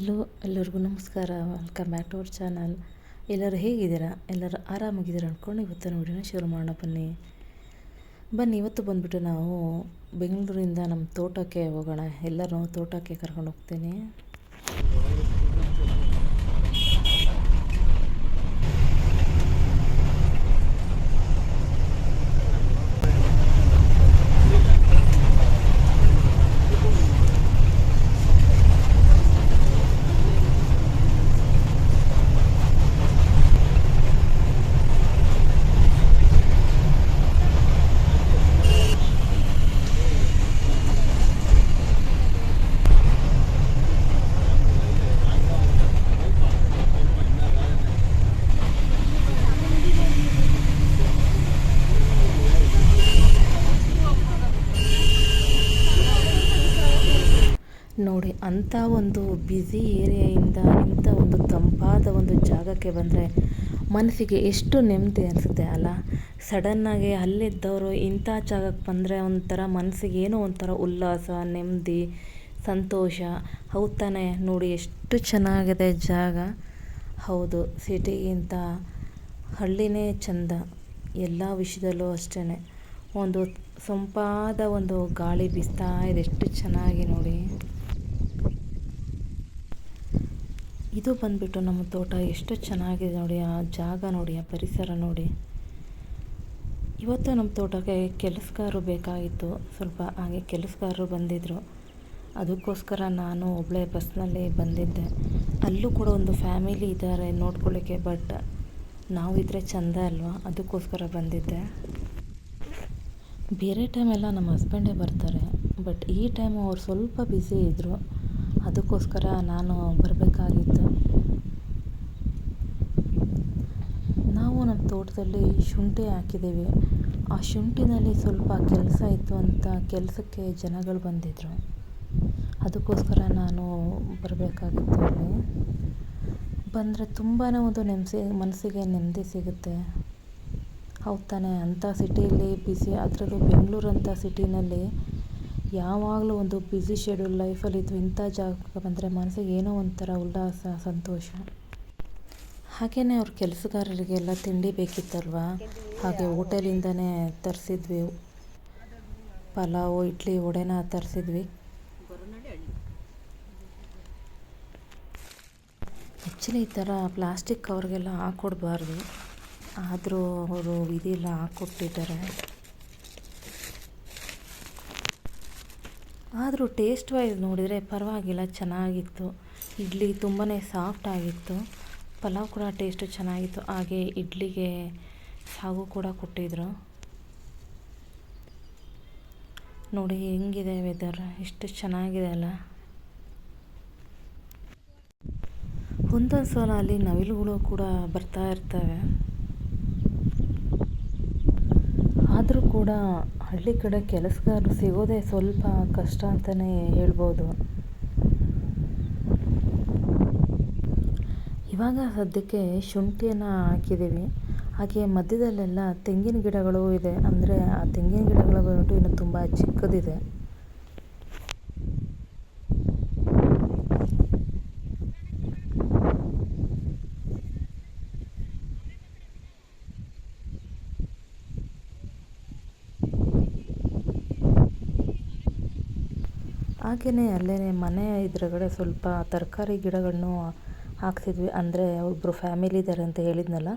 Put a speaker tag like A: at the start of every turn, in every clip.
A: ಎಲ್ಲರಿಗೂ ನಮಸ್ಕಾರ. Welcome back to our channel ಎಲ್ಲರೂ ಹೇಗಿದ್ದೀರಾ? ಎಲ್ಲರೂ ಆರಾಮಾಗಿದ್ದೀರಾ ಅಂದ್ಕೊಂಡು ಇವತ್ತು ನೋಡಿನ ಶುರು ಮಾಡೋಣ ಬನ್ನಿ. ಬನ್ನಿ, ಇವತ್ತು ಬಂದುಬಿಟ್ಟು ನಾವು ಬೆಂಗಳೂರಿಂದ ನಮ್ಮ ತೋಟಕ್ಕೆ ಹೋಗೋಣ. ಎಲ್ಲರೂ ತೋಟಕ್ಕೆ ಕರ್ಕೊಂಡು ಹೋಗ್ತೀನಿ. ಅಂಥ ಒಂದು ಬ್ಯುಸಿ ಏರಿಯಾಯಿಂದ ಇಂಥ ಒಂದು ತಂಪಾದ ಒಂದು ಜಾಗಕ್ಕೆ ಬಂದರೆ ಮನಸ್ಸಿಗೆ ಎಷ್ಟು ನೆಮ್ಮದಿ ಅನಿಸುತ್ತೆ ಅಲ್ಲ? ಸಡನ್ನಾಗಿ ಅಲ್ಲಿದ್ದವರು ಇಂಥ ಜಾಗಕ್ಕೆ ಬಂದರೆ ಒಂಥರ ಮನಸ್ಸಿಗೆ ಏನೋ ಒಂಥರ ಉಲ್ಲಾಸ, ನೆಮ್ಮದಿ, ಸಂತೋಷ ಹೌದು ನೋಡಿ ಎಷ್ಟು ಚೆನ್ನಾಗಿದೆ ಜಾಗ. ಹೌದು, ಸಿಟಿಗಿಂತ ಹಳ್ಳಿನೇ ಚೆಂದ. ಎಲ್ಲ ವಿಷಯದಲ್ಲೂ ಅಷ್ಟೇ ಒಂದು ಸೊಂಪಾದ ಒಂದು ಗಾಳಿ ಬೀಸ್ತಾ ಇದೆ, ಎಷ್ಟು ಚೆನ್ನಾಗಿ ನೋಡಿ. ಇದು ಬಂದುಬಿಟ್ಟು ನಮ್ಮ ತೋಟ ಎಷ್ಟು ಚೆನ್ನಾಗಿದೆ ನೋಡಿ, ಆ ಜಾಗ ನೋಡಿ, ಆ ಪರಿಸರ ನೋಡಿ. ಇವತ್ತು ನಮ್ಮ ತೋಟಕ್ಕೆ ಕೆಲಸಗಾರರು ಬೇಕಾಗಿತ್ತು. ಸ್ವಲ್ಪ ಹಾಗೆ ಕೆಲಸಗಾರರು ಬಂದಿದ್ದರು ಅದಕ್ಕೋಸ್ಕರ ನಾನು ಒಬ್ಬಳೇ ಬಸ್ನಲ್ಲಿ ಬಂದಿದ್ದೆ. ಅಲ್ಲೂ ಕೂಡ ಒಂದು ಫ್ಯಾಮಿಲಿ ಇದ್ದಾರೆ ನೋಡ್ಕೊಳ್ಳಿಕ್ಕೆ, ಬಟ್ ನಾವು ಇದ್ದರೆ ಚೆಂದ ಅಲ್ವಾ? ಅದಕ್ಕೋಸ್ಕರ ಬಂದಿದ್ದೆ. ಬೇರೆ ಟೈಮೆಲ್ಲ ನಮ್ಮ ಹಸ್ಬೆಂಡೇ ಬರ್ತಾರೆ. ಬಟ್ ಈ ಟೈಮ್ ಅವ್ರು ಸ್ವಲ್ಪ ಬ್ಯುಸಿ ಇದ್ದರು ಅದಕ್ಕೋಸ್ಕರ ನಾನು ಬರಬೇಕಾಗಿತ್ತು. ನಾವು ನಮ್ಮ ತೋಟದಲ್ಲಿ ಶುಂಠಿ ಹಾಕಿದ್ದೀವಿ. ಆ ಶುಂಠಿನಲ್ಲಿ ಸ್ವಲ್ಪ ಕೆಲಸ ಇತ್ತು ಅಂತ ಕೆಲಸಕ್ಕೆ ಜನಗಳು ಬಂದಿದ್ದರು ಅದಕ್ಕೋಸ್ಕರ ನಾನು ಬರಬೇಕಾಗಿತ್ತು ಅಲ್ಲಿ. ಬಂದರೆ ತುಂಬಾ ಒಂದು ನೆಮ್ಮಸಿ ಮನಸ್ಸಿಗೆ ನೆಮ್ಮದಿ ಸಿಗುತ್ತೆ. ಹೌದು ತಾನೇ, ಅಂಥ ಸಿಟಿಯಲ್ಲಿ ಬಿಸಿ ಅದರಲ್ಲೂ ಬೆಂಗಳೂರು ಅಂಥ ಸಿಟಿನಲ್ಲಿ ಯಾವಾಗಲೂ ಒಂದು ಬ್ಯುಸಿ ಶೆಡ್ಯೂಲ್ ಲೈಫಲ್ಲಿದ್ದು ಇಂಥ ಜಾಗಕ್ಕೆ ಬಂದರೆ ಮನಸ್ಸಿಗೆ ಏನೋ ಒಂಥರ ಉಲ್ಲಾಸ, ಸಂತೋಷ. ಹಾಗೆಯೇ ಅವ್ರ ಕೆಲಸಗಾರರಿಗೆಲ್ಲ ತಿಂಡಿ ಬೇಕಿತ್ತಲ್ವ? ಹಾಗೆ ಹೋಟೆಲಿಂದನೇ ತರಿಸಿದ್ವಿ. ಪಲಾವು, ಇಡ್ಲಿ, ವಡೆನ ತರಿಸಿದ್ವಿ. ಆ್ಯಕ್ಚುಲಿ ಈ ಥರ ಪ್ಲಾಸ್ಟಿಕ್ ಕವರ್ಗೆಲ್ಲ ಹಾಕ್ಕೊಡ್ಬಾರ್ದು ಆದರೂ ಅವರು ವಿಧಿಲ್ಲ ಹಾಕ್ಕೊಟ್ಟಿದ್ದಾರೆ. ಆದರೂ ಟೇಸ್ಟ್ ವೈಸ್ ನೋಡಿದರೆ ಪರವಾಗಿಲ್ಲ, ಚೆನ್ನಾಗಿತ್ತು. ಇಡ್ಲಿ ತುಂಬಾ ಸಾಫ್ಟ್ ಆಗಿತ್ತು. ಪಲಾವ್ ಕೂಡ ಟೇಸ್ಟು ಚೆನ್ನಾಗಿತ್ತು. ಹಾಗೆ ಇಡ್ಲಿಗೆ ಸಾಗು ಕೂಡ ಕೊಟ್ಟಿದ್ದರು ನೋಡಿ ಹೆಂಗಿದೆ ವೆದರ್ ಎಷ್ಟು ಚೆನ್ನಾಗಿದೆ ಅಲ್ಲ. ಒಂದೊಂದು ಸಲ ಅಲ್ಲಿ ನವಿಲುಗಳು ಕೂಡ ಬರ್ತಾ ಇರ್ತವೆ. ಆದರೂ ಕೂಡ ಹಳ್ಳಿ ಕಡೆ ಕೆಲಸಗಾರರು ಸಿಗೋದೇ ಸ್ವಲ್ಪ ಕಷ್ಟ ಅಂತಲೇ ಹೇಳ್ಬೋದು. ಇವಾಗ ಸದ್ಯಕ್ಕೆ ಶುಂಠಿಯನ್ನು ಹಾಕಿದ್ದೀವಿ. ಹಾಗೆ ಮಧ್ಯದಲ್ಲೆಲ್ಲ ತೆಂಗಿನ ಗಿಡಗಳು ಇದೆ. ಅಂದರೆ ಆ ತೆಂಗಿನ ಗಿಡಗಳು ಬಂದ್ಬಿಟ್ಟು ಇನ್ನು ತುಂಬ ಚಿಕ್ಕದಿದೆ. ಹಾಗೆಯೇ ಅಲ್ಲೇ ಮನೆ ಎದುರುಗಡೆ ಸ್ವಲ್ಪ ತರಕಾರಿ ಗಿಡಗಳನ್ನು ಹಾಕ್ತಿದ್ವಿ. ಅಂದರೆ ಒಬ್ಬರು ಫ್ಯಾಮಿಲಿ ಇದ್ದಾರೆ ಅಂತ ಹೇಳಿದ್ನಲ್ಲ,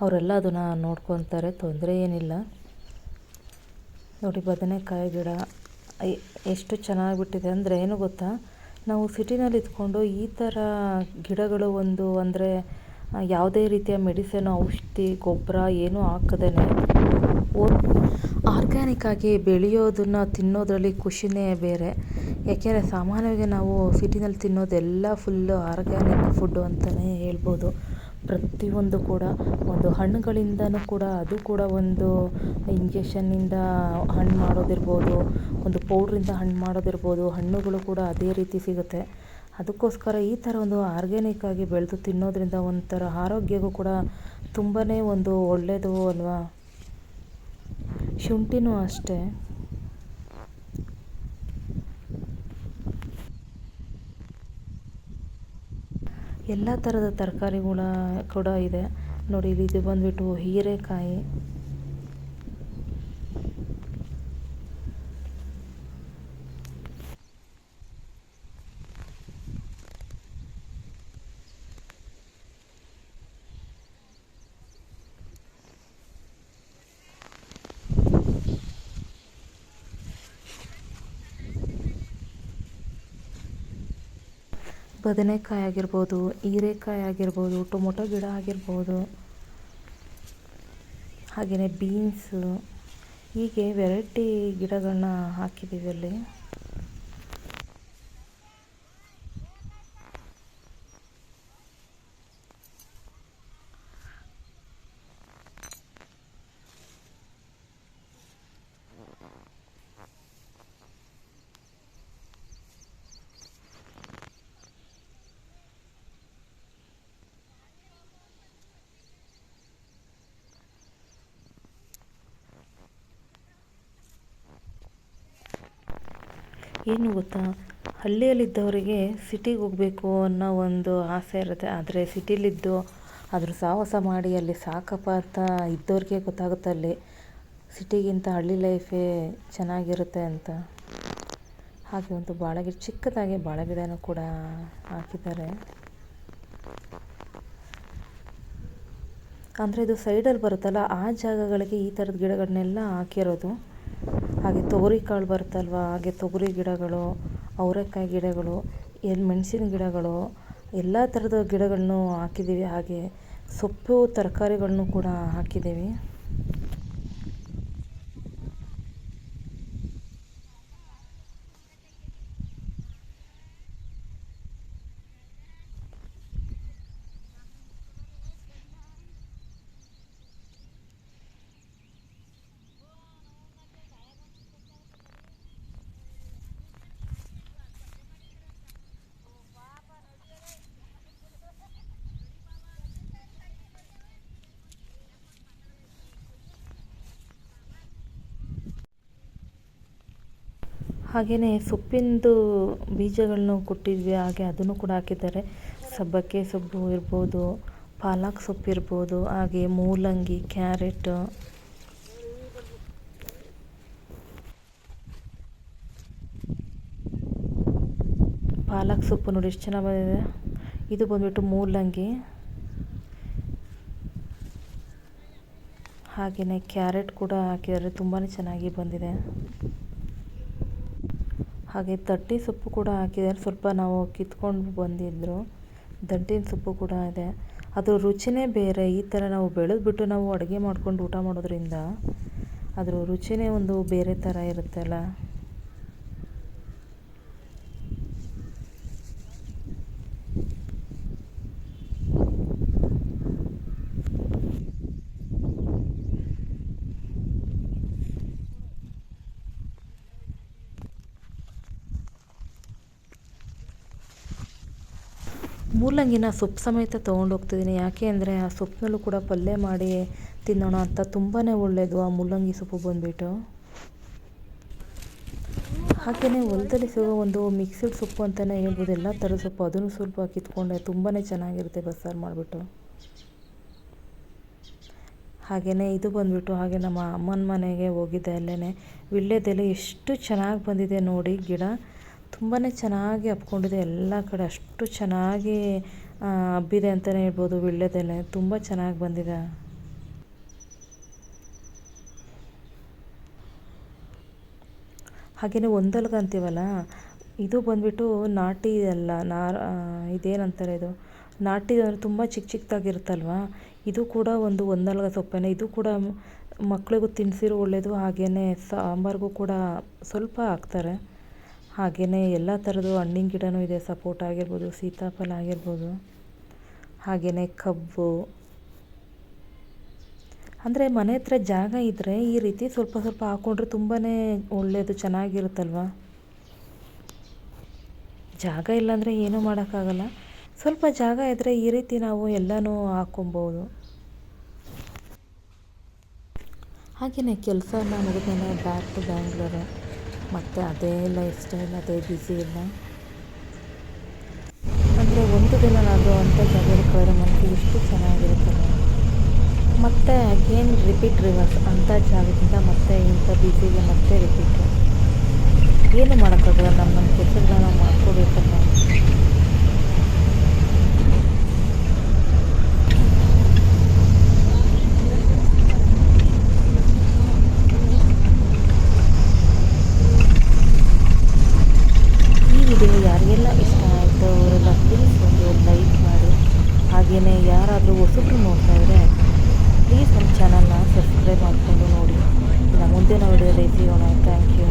A: ಅವರೆಲ್ಲ ಅದನ್ನು ನೋಡ್ಕೊತಾರೆ, ತೊಂದರೆ ಏನಿಲ್ಲ. ನೋಡಿ ಬದನೆಕಾಯಿ ಗಿಡ ಎಷ್ಟು ಚೆನ್ನಾಗಿ ಬಿಟ್ಟಿದೆ ಅಂದರೆ ಏನು ಗೊತ್ತಾ, ನಾವು ಸಿಟಿನಲ್ಲಿ ಇದ್ಕೊಂಡು ಈ ಥರ ಗಿಡಗಳು ಒಂದು, ಅಂದರೆ ಯಾವುದೇ ರೀತಿಯ ಮೆಡಿಸಿನ್, ಔಷಧಿ, ಗೊಬ್ಬರ ಏನೂ ಹಾಕದೇ ಆರ್ಗ್ಯಾನಿಕ್ ಆಗಿ ಬೆಳೆಯೋದನ್ನು ತಿನ್ನೋದ್ರಲ್ಲಿ ಖುಷಿನೇ ಬೇರೆ. ಯಾಕೆಂದರೆ ಸಾಮಾನ್ಯವಾಗಿ ನಾವು ಸಿಟಿನಲ್ಲಿ ತಿನ್ನೋದೆಲ್ಲ ಫುಲ್ಲು ಆರ್ಗ್ಯಾನಿಕ್ ಫುಡ್ಡು ಅಂತಲೇ ಹೇಳ್ಬೋದು. ಪ್ರತಿಯೊಂದು ಕೂಡ ಒಂದು ಹಣ್ಣುಗಳಿಂದಲೂ ಕೂಡ ಅದು ಕೂಡ ಒಂದು ಇಂಜೆಕ್ಷನ್ನಿಂದ ಹಣ್ಣು ಮಾಡೋದಿರ್ಬೋದು, ಒಂದು ಪೌಡ್ರಿಂದ ಹಣ್ಣು ಮಾಡೋದಿರ್ಬೋದು, ಹಣ್ಣುಗಳು ಕೂಡ ಅದೇ ರೀತಿ ಸಿಗುತ್ತೆ. ಅದಕ್ಕೋಸ್ಕರ ಈ ಥರ ಒಂದು ಆರ್ಗ್ಯಾನಿಕ್ ಆಗಿ ಬೆಳೆದು ತಿನ್ನೋದ್ರಿಂದ ಒಂಥರ ಆರೋಗ್ಯಕ್ಕೂ ಕೂಡ ತುಂಬಾ ಒಂದು ಒಳ್ಳೆಯದು ಅಲ್ವಾ? ಶುಂಠಿನೂ ಅಷ್ಟೇ. ಎಲ್ಲ ಥರದ ತರಕಾರಿಗಳ ಕೂಡ ಇದೆ. ನೋಡಿ ಇಲ್ಲಿ ಇದು ಬಂದುಬಿಟ್ಟು ಹೀರೆಕಾಯಿ. ಬದನೆಕಾಯಿ ಆಗಿರ್ಬೋದು ಹೀರೆಕಾಯಿ ಆಗಿರ್ಬೋದು ಟೊಮೊಟೊ ಗಿಡ ಆಗಿರ್ಬೋದು ಹಾಗೆಯೇ ಬೀನ್ಸು ಹೀಗೆ ವೆರೈಟಿ ಗಿಡಗಳನ್ನ ಹಾಕಿದ್ದೀವಿ ಅಲ್ಲಿ. ಏನು ಗೊತ್ತಾ? ಹಳ್ಳಿಯಲ್ಲಿದ್ದವರಿಗೆ ಸಿಟಿಗೆ ಹೋಗಬೇಕು ಅನ್ನೋ ಒಂದು ಆಸೆ ಇರುತ್ತೆ. ಆದರೆ ಸಿಟಿಲಿದ್ದು ಅದ್ರ ಸಾಹಸ ಮಾಡಿ ಅಲ್ಲಿ ಸಾಕಪ್ಪ ಅಂತ ಇದ್ದವ್ರಿಗೆ ಗೊತ್ತಾಗುತ್ತೆ ಅಲ್ಲಿ. ಸಿಟಿಗಿಂತ ಹಳ್ಳಿ ಲೈಫೇ ಚೆನ್ನಾಗಿರುತ್ತೆ ಅಂತ. ಹಾಗೆ ಒಂದು ಬಾಳೆಗಿಡ ಚಿಕ್ಕದಾಗಿ ಬಾಳೆಗಿಡನೂ ಕೂಡ ಹಾಕಿದ್ದಾರೆ. ಅಂದರೆ ಇದು ಸೈಡಲ್ಲಿ ಬರುತ್ತಲ್ಲ, ಆ ಜಾಗಗಳಿಗೆ ಈ ಥರದ ಗಿಡಗಳನ್ನೆಲ್ಲ ಹಾಕಿರೋದು. ಹಾಗೆ ತೊಗರಿ ಕಾಳು ಬರುತ್ತಲ್ವ? ಹಾಗೆ ತೊಗರಿ ಗಿಡಗಳು, ಅವರೆಕಾಯಿ ಗಿಡಗಳು ಎಲ್ಲಿ ಮೆಣಸಿನ ಗಿಡಗಳು, ಎಲ್ಲ ಥರದ ಗಿಡಗಳನ್ನು ಹಾಕಿದ್ದೀವಿ. ಹಾಗೆ ಸೊಪ್ಪು, ತರಕಾರಿಗಳನ್ನು ಕೂಡ ಹಾಕಿದ್ದೀವಿ. ಹಾಗೆಯೇ ಸೊಪ್ಪಿಂದು ಬೀಜಗಳನ್ನು ಕೊಟ್ಟಿದ್ವಿ, ಹಾಗೆ ಅದನ್ನು ಕೂಡ ಹಾಕಿದ್ದಾರೆ. ಸಬ್ಬಕ್ಕೆ ಸೊಪ್ಪು ಇರ್ಬೋದು, ಪಾಲಕ್ ಸೊಪ್ಪು ಇರ್ಬೋದು, ಹಾಗೆ ಮೂಲಂಗಿ, ಕ್ಯಾರೆಟ್. ಪಾಲಕ್ ಸೊಪ್ಪು ನೋಡಿ ಎಷ್ಟು ಚೆನ್ನಾಗಿ ಬಂದಿದೆ. ಇದು ಬಂದ್ಬಿಟ್ಟು ಮೂಲಂಗಿ. ಹಾಗೆಯೇ ಕ್ಯಾರೆಟ್ ಕೂಡ ಹಾಕಿದ್ದಾರೆ ತುಂಬಾ ಚೆನ್ನಾಗಿ ಬಂದಿದೆ. ಹಾಗೆ ತಟ್ಟಿ ಸೊಪ್ಪು ಕೂಡ ಹಾಕಿದ್ದಾರೆ. ಸ್ವಲ್ಪ ನಾವು ಕಿತ್ಕೊಂಡು ಬಂದಿದ್ದರು ದಂಟಿನ ಸೊಪ್ಪು ಕೂಡ ಇದೆ. ಅದ್ರ ರುಚಿನೇ ಬೇರೆ. ಈ ಥರ ನಾವು ಬೆಳೆದ್ಬಿಟ್ಟು ನಾವು ಅಡುಗೆ ಮಾಡ್ಕೊಂಡು ಊಟ ಮಾಡೋದ್ರಿಂದ ಅದ್ರ ರುಚಿನೇ ಒಂದು ಬೇರೆ ಥರ ಇರುತ್ತಲ್ಲ. ಮೂಲಂಗಿನ ಸೊಪ್ಪು ಸಮೇತ ತೊಗೊಂಡು ಹೋಗ್ತಿದ್ದೀನಿ ಯಾಕೆ ಅಂದರೆ ಆ ಸೊಪ್ಪಿನಲ್ಲೂ ಕೂಡ ಪಲ್ಯ ಮಾಡಿ ತಿನ್ನೋಣ ಅಂತ ತುಂಬಾ ಒಳ್ಳೆಯದು ಆ ಮೂಲಂಗಿ ಸೊಪ್ಪು ಬಂದುಬಿಟ್ಟು. ಹಾಗೆಯೇ ಹೊಲದಲ್ಲಿ ಸಿಗೋ ಒಂದು ಮಿಕ್ಸಿಡ್ ಸೊಪ್ಪು ಅಂತಲೇ ಹೇಳ್ಬೋದು. ಎಲ್ಲ ಥರದ ಸೊಪ್ಪು ಅದನ್ನು ಸ್ವಲ್ಪ ಕಿತ್ಕೊಂಡೆ ತುಂಬಾ ಚೆನ್ನಾಗಿರುತ್ತೆ ಬಸ್ಸಾರು ಮಾಡಿಬಿಟ್ಟು. ಹಾಗೆಯೇ ಇದು ಬಂದುಬಿಟ್ಟು ಹಾಗೆ ನಮ್ಮ ಅಮ್ಮನ ಮನೆಗೆ ಹೋಗಿದ್ದೆ ಅಲ್ಲೇ ವಿಳ್ಯದೆಲೆ ಎಷ್ಟು ಚೆನ್ನಾಗಿ ಬಂದಿದೆ ನೋಡಿ ಗಿಡ. ತುಂಬಾ ಚೆನ್ನಾಗಿ ಹಬ್ಕೊಂಡಿದೆ. ಎಲ್ಲ ಕಡೆ ಅಷ್ಟು ಚೆನ್ನಾಗಿ ಹಬ್ಬಿದೆ ಅಂತಲೇ ಹೇಳ್ಬೋದು. ವೀಳ್ಯದೆಲೆ ತುಂಬ ಚೆನ್ನಾಗಿ ಬಂದಿದೆ. ಹಾಗೆಯೇ ಒಂದಲ್ಗ ಅಂತೀವಲ್ಲ ಇದು ಬಂದುಬಿಟ್ಟು ನಾಟಿ ಅಲ್ಲ, ನಾರ್ ಇದೇನಂತಾರೆ ಇದು? ನಾಟಿ ಅಂದರೆ ತುಂಬ ಚಿಕ್ಕ ಚಿಕ್ಕದಾಗಿರುತ್ತಲ್ವ ಇದು ಕೂಡ ಒಂದು ಒಂದಲ್ಗ ಸೊಪ್ಪೇನೆ. ಇದು ಕೂಡ ಮಕ್ಕಳಿಗೂ ತಿನ್ನಿಸಿರೋ ಒಳ್ಳೆಯದು ಹಾಗೆಯೇ ಸಾಂಬಾರಿಗೂ ಕೂಡ ಸ್ವಲ್ಪ ಹಾಕ್ತಾರೆ. ಹಾಗೆಯೇ ಎಲ್ಲ ಥರದ್ದು ಹಣ್ಣಿನ ಗಿಡವೂ ಇದೆ, ಸಪೋಟ ಆಗಿರ್ಬೋದು, ಸೀತಾಫಲ ಆಗಿರ್ಬೋದು. ಹಾಗೆಯೇ ಕಬ್ಬು. ಅಂದರೆ ಮನೆ ಹತ್ರ ಜಾಗ ಇದ್ದರೆ ಈ ರೀತಿ ಸ್ವಲ್ಪ ಸ್ವಲ್ಪ ಹಾಕ್ಕೊಂಡ್ರೆ ತುಂಬಾ ಒಳ್ಳೆಯದು ಚೆನ್ನಾಗಿರುತ್ತಲ್ವ? ಜಾಗ ಇಲ್ಲಾಂದರೆ ಏನೂ ಮಾಡೋಕ್ಕಾಗಲ್ಲ. ಸ್ವಲ್ಪ ಜಾಗ ಇದ್ದರೆ ಈ ರೀತಿ ನಾವು ಎಲ್ಲನೂ ಹಾಕ್ಕೊಬೋದು ಹಾಗೆಯೇ ಕೆಲಸ ಎಲ್ಲ ಮುಗಿದ್ಮೇಲೆ ಬ್ಯಾಕ್ ಟು ಬ್ಯಾಂಗ್ಳೂರು ಮತ್ತು ಅದೇ ಲೈಫ್ ಸ್ಟೈಲ್ ಅದೇ ಬ್ಯುಸಿ ಇಲ್ಲ ಅಂದರೆ ಒಂದು ಒಂದು ದಿನನಾದರೂ ಅಂಥ ಜಗಳ ಕಳೆದ ಮನಸ್ಸು ಎಷ್ಟು ಚೆನ್ನಾಗಿರುತ್ತೆ ಮತ್ತೆ ಅಗೇನ್ ರಿಪೀಟ್ ರಿವರ್ಸ್ ಅಂಥ ಜಾಗದಿಂದ ಮತ್ತೆ ಇಂಥ ಬ್ಯುಸಿಗೆ ಮತ್ತೆ ರಿಪೀಟ್ ಏನು ಮಾಡೋಕ್ಕಾಗಲ್ಲ ನಮ್ಮ ನಮ್ಮ ಕೆಲಸಗಳನ್ನ ಮಾಡ್ಕೋಬೇಕಲ್ಲ ಈ ವಿಡಿಯೋ ಯಾರಿಗೆಲ್ಲ ಇಷ್ಟ ಆಯಿತು ಅವರೆಲ್ಲ ಪ್ಲೀಸ್ ಒಂದು ಲೈಕ್ ಮಾಡಿ ಹಾಗೆಯೇ ಯಾರಾದರೂ ಹೊಸಬ್ರು ನೋಡ್ತಾ ಇದ್ದರೆ ಪ್ಲೀಸ್ ನಮ್ಮ ಚಾನಲ್ನ ಸಬ್ಸ್ಕ್ರೈಬ್ ಮಾಡಿಕೊಂಡು ನೋಡಿ. ಇನ್ನು ಮುಂದಿನ ವಿಡಿಯೋದಲ್ಲಿ ಸಿಗೋಣ. Thank you